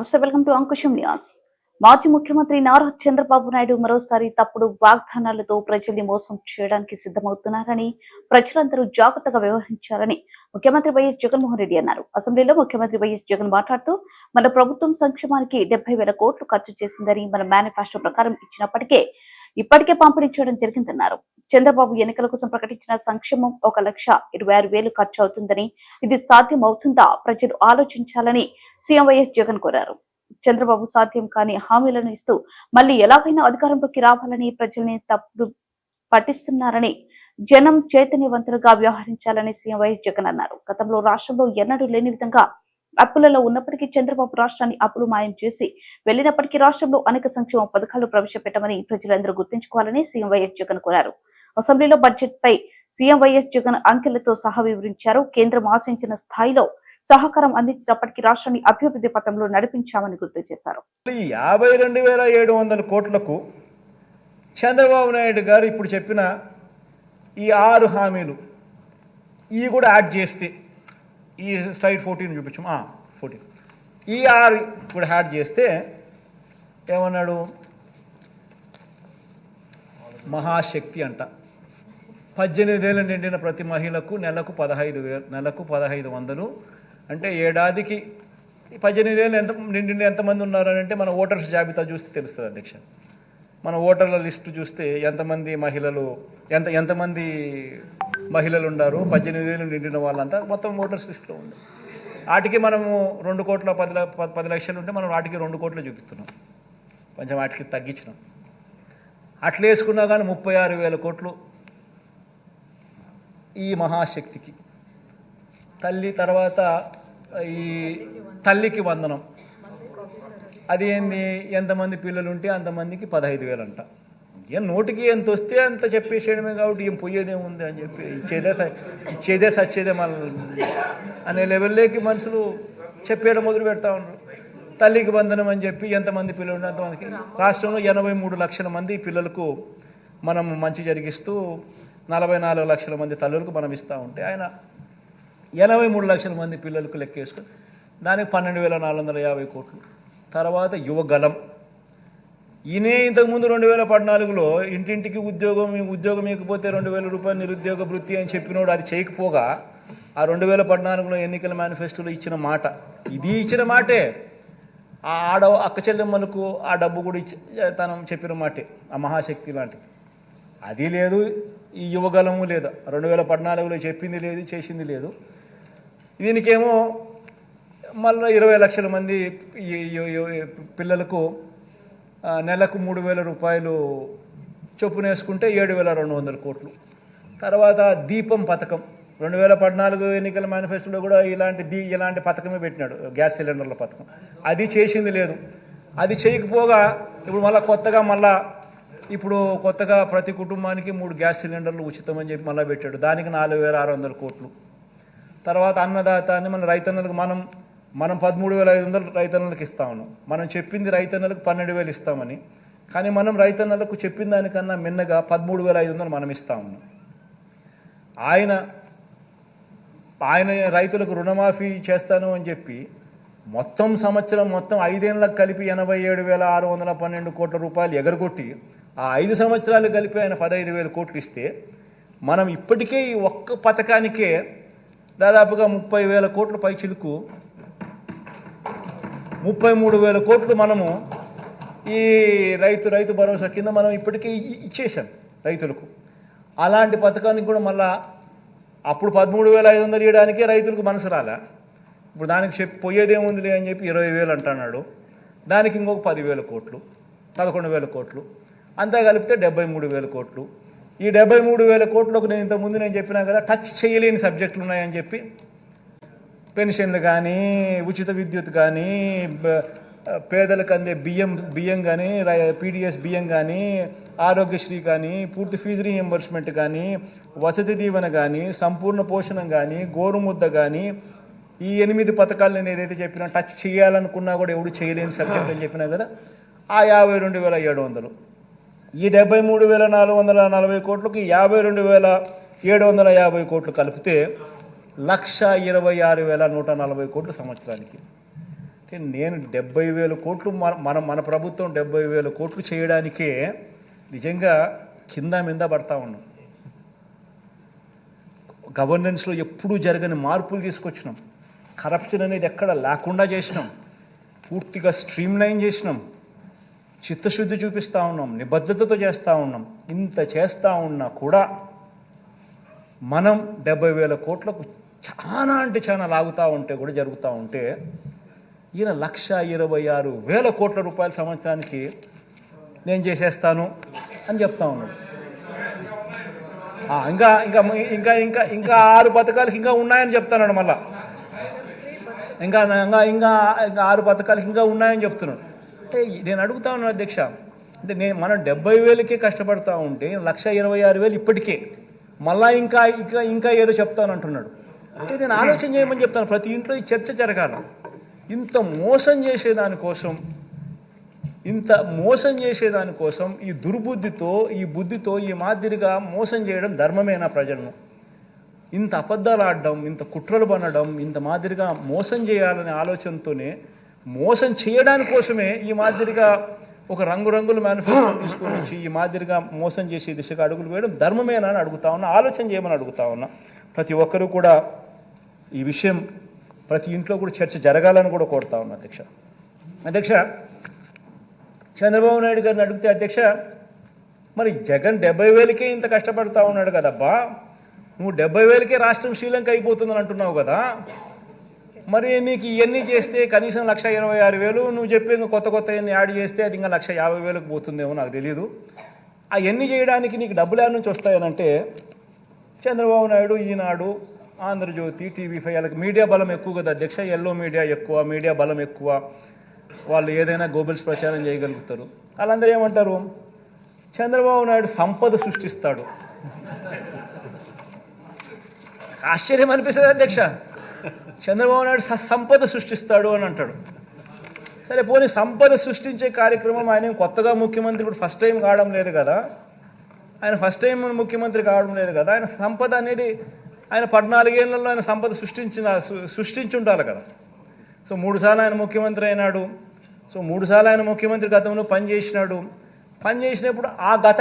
నమస్తే welcome to Ankusam news. మాజీ ముఖ్యమంత్రి నారా చంద్రబాబు నాయుడు మరోసారి తప్పుడు వాగ్దానాలతో ప్రజల్ని మోసం చేయడానికి సిద్ధమవుతున్నారని ప్రజలందరూ జాగ్రత్తగా వ్యవహరించాలని ముఖ్యమంత్రి వైఎస్ జగన్మోహన్ రెడ్డి అన్నారు. అసెంబ్లీలో ముఖ్యమంత్రి వైఎస్ జగన్ మాట్లాడుతూ మన ప్రభుత్వం సంక్షేమానికి డెబ్బై వేల కోట్లు ఖర్చు చేసిందని మన మేనిఫెస్టో ప్రకారం ఇచ్చినప్పటికే ఇప్పటికే పంపిణీ చేయడం జరిగిందన్నారు. చంద్రబాబు ఎన్నికల కోసం ప్రకటించిన సంక్షేమం ఒక లక్ష ఇరవై ఆరు వేలు ఖర్చు అవుతుందని ఇది సాధ్యం అవుతుందా ప్రజలు ఆలోచించాలని సీఎం వైఎస్ జగన్ కోరారు. చంద్రబాబు సాధ్యం కాని హామీలను ఇస్తూ మళ్ళీ ఎలాగైనా అధికారంలోకి రావాలని ప్రజల్ని తప్పుడు పట్టిస్తున్నారని జనం చైతన్యవంతులుగా వ్యవహరించాలని సీఎం వైఎస్ జగన్ అన్నారు. గతంలో రాష్ట్రంలో ఎన్నడూ లేని విధంగా అప్పులలో ఉన్నప్పటికీ చంద్రబాబు రాష్ట్రాన్ని అప్పులు మాయం చేసి వెళ్ళినప్పటికీ రాష్ట్రంలో అనేక సంక్షేమ పథకాలు ప్రవేశపెట్టమని ప్రజలందరూ గుర్తుంచుకోవాలని సీఎం వైఎస్ జగన్ కోరారు. అసెంబ్లీలో బడ్జెట్ పై సీఎం వైఎస్ జగన్ అంకెలతో సహా వివరించారు. కేంద్రం ఆశించిన స్థాయిలో సహకారం అందించినప్పటికీ రాష్ట్రాన్ని అభివృద్ధి పథంలో నడిపించామని గుర్తు చేశారు. యాభై రెండు వేల ఏడు వందల కోట్లకు చంద్రబాబు నాయుడు గారు ఇప్పుడు చెప్పిన ఈ ఆరు హామీలు ఇవి కూడా యాడ్ చేస్తే ఈ స్లైడ్ ఫోర్టీన్ చూపించు. ఫోర్టీన్. ఈఆర్ ఇప్పుడు హ్యాడ్ యాడ్ చేస్తే ఏమన్నాడు? మహాశక్తి అంట. పద్దెనిమిదేళ్ళు నిండిన ప్రతి మహిళకు నెలకు పదహైదు వేలు నెలకు పదహైదు వందలు. అంటే ఏడాదికి పద్దెనిమిదేళ్ళు ఎంత నిండిన ఎంతమంది ఉన్నారని అంటే మన ఓటర్స్ జాబితా చూస్తే తెలుస్తుంది అధ్యక్ష. మన ఓటర్ల లిస్టు చూస్తే ఎంతమంది మహిళలు ఎంత ఎంతమంది మహిళలు ఉన్నారు పద్దెనిమిది ఏళ్ళు నిండిన వాళ్ళంతా మొత్తం ఓటర్స్ లిస్టులో ఉంది వాటికి మనము రెండు కోట్ల పది ల- పది లక్షలు ఉంటే మనం వాటికి రెండు కోట్లు చూపిస్తున్నాం. కొంచెం వాటికి తగ్గించినాం. అట్లా వేసుకున్నా కానీ ముప్పై ఆరు వేల కోట్లు ఈ మహాశక్తికి. తల్లి తర్వాత ఈ తల్లికి వందనం. అది ఏంది? ఎంతమంది పిల్లలు ఉంటే అంతమందికి పదహైదు వేలు అంట ఏం నోటికి ఎంత వస్తే అంత చెప్పేసేయడమే కాబట్టి ఏం పోయేదేముంది అని చెప్పి ఇచ్చేదే ఇచ్చేదే సచ్చేదే మన అనే లెవెల్లోకి మనుషులు చెప్పేయడం మొదలు పెడతా ఉన్నారు. తల్లికి బంధనం అని చెప్పి ఎంతమంది పిల్లలు ఉంటే అంతమందికి. రాష్ట్రంలో ఎనభై మూడు లక్షల మంది పిల్లలకు మనం మంచి జరిగిస్తూ నలభై నాలుగు లక్షల మంది తల్లులకు మనం ఇస్తూ ఉంటే ఆయన ఎనభై మూడు లక్షల మంది పిల్లలకు లెక్కేసుకుని దానికి పన్నెండు వేల నాలుగు వందల యాభై కోట్లు. తర్వాత యువగలం ఈయనే ఇంతకుముందు రెండు వేల పద్నాలుగులో ఇంటింటికి ఉద్యోగం ఉద్యోగం ఇకపోతే రెండు వేల రూపాయలు నిరుద్యోగ వృత్తి అని చెప్పినోడు అది చేయకపోగా ఆ రెండు వేల పద్నాలుగులో ఎన్నికల మేనిఫెస్టోలో ఇచ్చిన మాట. ఇది ఇచ్చిన మాటే. ఆ ఆడ అక్క చెల్లెమ్మలకు ఆ డబ్బు కూడా ఇచ్చి తను చెప్పిన మాటే. ఆ మహాశక్తి లాంటిది. అది లేదు ఈ యువగలము లేదు. రెండు వేల పద్నాలుగులో చెప్పింది లేదు చేసింది లేదు. దీనికేమో మళ్ళీ ఇరవై లక్షల మంది ఈ- పిల్లలకు నెలకు మూడు వేల రూపాయలు చొప్పున వేసుకుంటే ఏడు వేల రెండు వందల కోట్లు. తర్వాత దీపం పథకం. రెండు వేల పద్నాలుగు ఎన్నికల మేనిఫెస్టోలో కూడా ఇలాంటి దీ ఇలాంటి పథకమే పెట్టినాడు. గ్యాస్ సిలిండర్ల పథకం. అది చేసింది లేదు. అది చేయకపోగా ఇప్పుడు మళ్ళీ కొత్తగా మళ్ళా ఇప్పుడు కొత్తగా ప్రతి కుటుంబానికి మూడు గ్యాస్ సిలిండర్లు ఉచితమని చెప్పి మళ్ళీ పెట్టాడు. దానికి నాలుగు వేల ఆరు వందల కోట్లు. తర్వాత అన్నదాత అని మన రైతన్నలకు మనం మనం పదమూడు వేల ఐదు వందలు రైతన్నలకు ఇస్తా ఉన్నాం మనం చెప్పింది రైతన్నలకు పన్నెండు వేలు ఇస్తామని. కానీ మనం రైతన్నలకు చెప్పిన దానికన్నా మిన్నగా పదమూడు వేల ఐదు వందలు మనం ఇస్తా ఉన్నాం ఆయన ఆయన రైతులకు రుణమాఫీ చేస్తాను అని చెప్పి మొత్తం సంవత్సరం మొత్తం ఐదేళ్ళకు కలిపి ఎనభై ఏడు వేల ఆరు వందల పన్నెండు కోట్ల రూపాయలు ఎగరగొట్టి ఆ ఐదు సంవత్సరాలు కలిపి ఆయన పదహైదు వేల కోట్లు ఇస్తే మనం ఇప్పటికే ఈ ఒక్క పథకానికే దాదాపుగా ముప్పై వేల కోట్ల పైచిలుకు ముప్పై మూడు వేల కోట్లు మనము ఈ రైతు రైతు భరోసా కింద మనం ఇప్పటికే ఇచ్చేసాం రైతులకు. అలాంటి పథకానికి కూడా మళ్ళా అప్పుడు పదమూడు వేల ఐదు వందలు ఇవ్వడానికే రైతులకు మనసు రాలే. ఇప్పుడు దానికి చెప్పి పోయేదేముందిలే అని చెప్పి ఇరవై వేలు అంటున్నాడు. దానికి ఇంకొక పదివేల కోట్లు పదకొండు వేల కోట్లు అంతా కలిపితే డెబ్బై మూడు వేల కోట్లు. ఈ డెబ్బై మూడు వేల కోట్లకు నేను ఇంతకుముందు నేను చెప్పినా కదా టచ్ చేయలేని సబ్జెక్టులు ఉన్నాయని చెప్పి పెన్షన్లు కానీ ఉచిత విద్యుత్ కానీ పేదలకు అందే బియ్యం బియ్యం కానీ పీడిఎస్ బియ్యం కానీ ఆరోగ్యశ్రీ కానీ పూర్తి ఫీజు రీఎంబర్స్మెంట్ కానీ వసతి దీవెన కానీ సంపూర్ణ పోషణం కానీ గోరుముద్ద కానీ ఈ ఎనిమిది పథకాలు నేను ఏదైతే చెప్పినా టచ్ చేయాలనుకున్నా కూడా ఎవడు చేయలేని సబ్జెక్ట్ అని చెప్పినా కదా ఆ యాభై రెండు వేల ఏడు వందలు. ఈ డెబ్బై మూడు వేల నాలుగు వందల నలభై కోట్లకి యాభై రెండు వేల ఏడు వందల యాభై కోట్లు కలిపితే లక్ష ఇరవై ఆరు వేల నూట నలభై కోట్లు సంవత్సరానికి. నేను డెబ్బై వేల కోట్లు మన మన ప్రభుత్వం డెబ్బై వేల కోట్లు చేయడానికే నిజంగా కింద మీద పడతా ఉన్నాం. గవర్నెన్స్లో ఎప్పుడూ జరగని మార్పులు తీసుకొచ్చినాం. కరప్షన్ అనేది ఎక్కడ లేకుండా చేసినాం. పూర్తిగా స్ట్రీమ్ లైన్ చేసినాం. చిత్తశుద్ధి చూపిస్తూ ఉన్నాం. నిబద్ధతతో చేస్తూ ఉన్నాం. ఇంత చేస్తూ ఉన్నా కూడా మనం డెబ్బై వేల కోట్లకు చాలా అంటే చాలా లాగుతూ ఉంటే కూడా జరుగుతూ ఉంటే ఈయన లక్ష ఇరవై ఆరు వేల కోట్ల రూపాయల సంవత్సరానికి నేను చేసేస్తాను అని చెప్తా ఉన్నాడు. ఇంకా ఇంకా ఇంకా ఇంకా ఇంకా ఆరు పథకాలకి ఇంకా ఉన్నాయని చెప్తున్నాడు మళ్ళా. ఇంకా ఇంకా ఇంకా ఇంకా ఆరు పథకాలకి ఇంకా ఉన్నాయని చెప్తున్నాడు. అంటే నేను అడుగుతా ఉన్నాను అధ్యక్ష అంటే నేను మనం డెబ్బై వేలకే కష్టపడతా ఉంటే లక్ష ఇరవై ఆరు వేలు ఇప్పటికే మళ్ళా ఇంకా ఇంకా ఇంకా ఏదో చెప్తాను అంటున్నాడు అంటే నేను ఆలోచన చేయమని చెప్తాను. ప్రతి ఇంట్లో ఈ చర్చ జరగాలి. ఇంత మోసం చేసేదానికోసం ఇంత మోసం చేసేదానికోసం ఈ దుర్బుద్ధితో ఈ బుద్ధితో ఈ మాదిరిగా మోసం చేయడం ధర్మమేనా ప్రజలను ఇంత అబద్ధాలు ఆడడం ఇంత కుట్రలు పనడం ఇంత మాదిరిగా మోసం చేయాలనే ఆలోచనతోనే మోసం చేయడాని కోసమే ఈ మాదిరిగా ఒక రంగురంగుల మేనిఫెస్టో తీసుకొని వచ్చి ఈ మాదిరిగా మోసం చేసే దిశగా అడుగులు వేయడం ధర్మమేనా అని అడుగుతా ఉన్నా ఆలోచన చేయమని అడుగుతా ఉన్నా. ప్రతి ఒక్కరూ కూడా ఈ విషయం ప్రతి ఇంట్లో కూడా చర్చ జరగాలని కూడా కోరుతా ఉన్నా అధ్యక్ష. అధ్యక్ష చంద్రబాబు నాయుడు గారిని అడిగితే అధ్యక్ష మరి జగన్ డెబ్బై వేలకే ఇంత కష్టపడతా ఉన్నాడు కదబ్బా? నువ్వు డెబ్బై వేలకే రాష్ట్రం శ్రీలంక అయిపోతుందని అంటున్నావు కదా? మరి నీకు ఇవన్నీ చేస్తే కనీసం లక్ష ఇరవై ఆరు వేలు నువ్వు చెప్పి ఇంకా కొత్త కొత్త యాడ్ చేస్తే అది ఇంకా లక్ష యాభై వేలకు పోతుందేమో నాకు తెలియదు అవన్నీ చేయడానికి నీకు డబ్బులు యాడ్ నుంచి వస్తాయనంటే చంద్రబాబు నాయుడు ఈనాడు ఆంధ్రజ్యోతి టీవీ ఫైవ్ వాళ్ళకి మీడియా బలం ఎక్కువ కదా అధ్యక్ష. ఎల్లో మీడియా ఎక్కువ మీడియా బలం ఎక్కువ. వాళ్ళు ఏదైనా గోబెల్స్ ప్రచారం చేయగలుగుతారు. వాళ్ళందరూ ఏమంటారు? చంద్రబాబు నాయుడు సంపద సృష్టిస్తాడు. ఆశ్చర్యం అనిపిస్తుంది అధ్యక్ష. చంద్రబాబు నాయుడు స- సంపద సృష్టిస్తాడు అని అంటాడు. సరే పోనీ సంపద సృష్టించే కార్యక్రమం ఆయన కొత్తగా ముఖ్యమంత్రి ఇప్పుడు ఫస్ట్ టైం కావడం లేదు కదా. ఆయన ఫస్ట్ టైం ముఖ్యమంత్రి కావడం లేదు కదా. ఆయన సంపద అనేది ఆయన పద్నాలుగేళ్ళలో ఆయన సంపద సృష్టించిన సృష్టించి ఉండాలి కదా. సో మూడుసార్లు ఆయన ముఖ్యమంత్రి అయినాడు. సో మూడుసార్లు ఆయన ముఖ్యమంత్రి గతంలో పనిచేసినాడు. పనిచేసినప్పుడు ఆ గత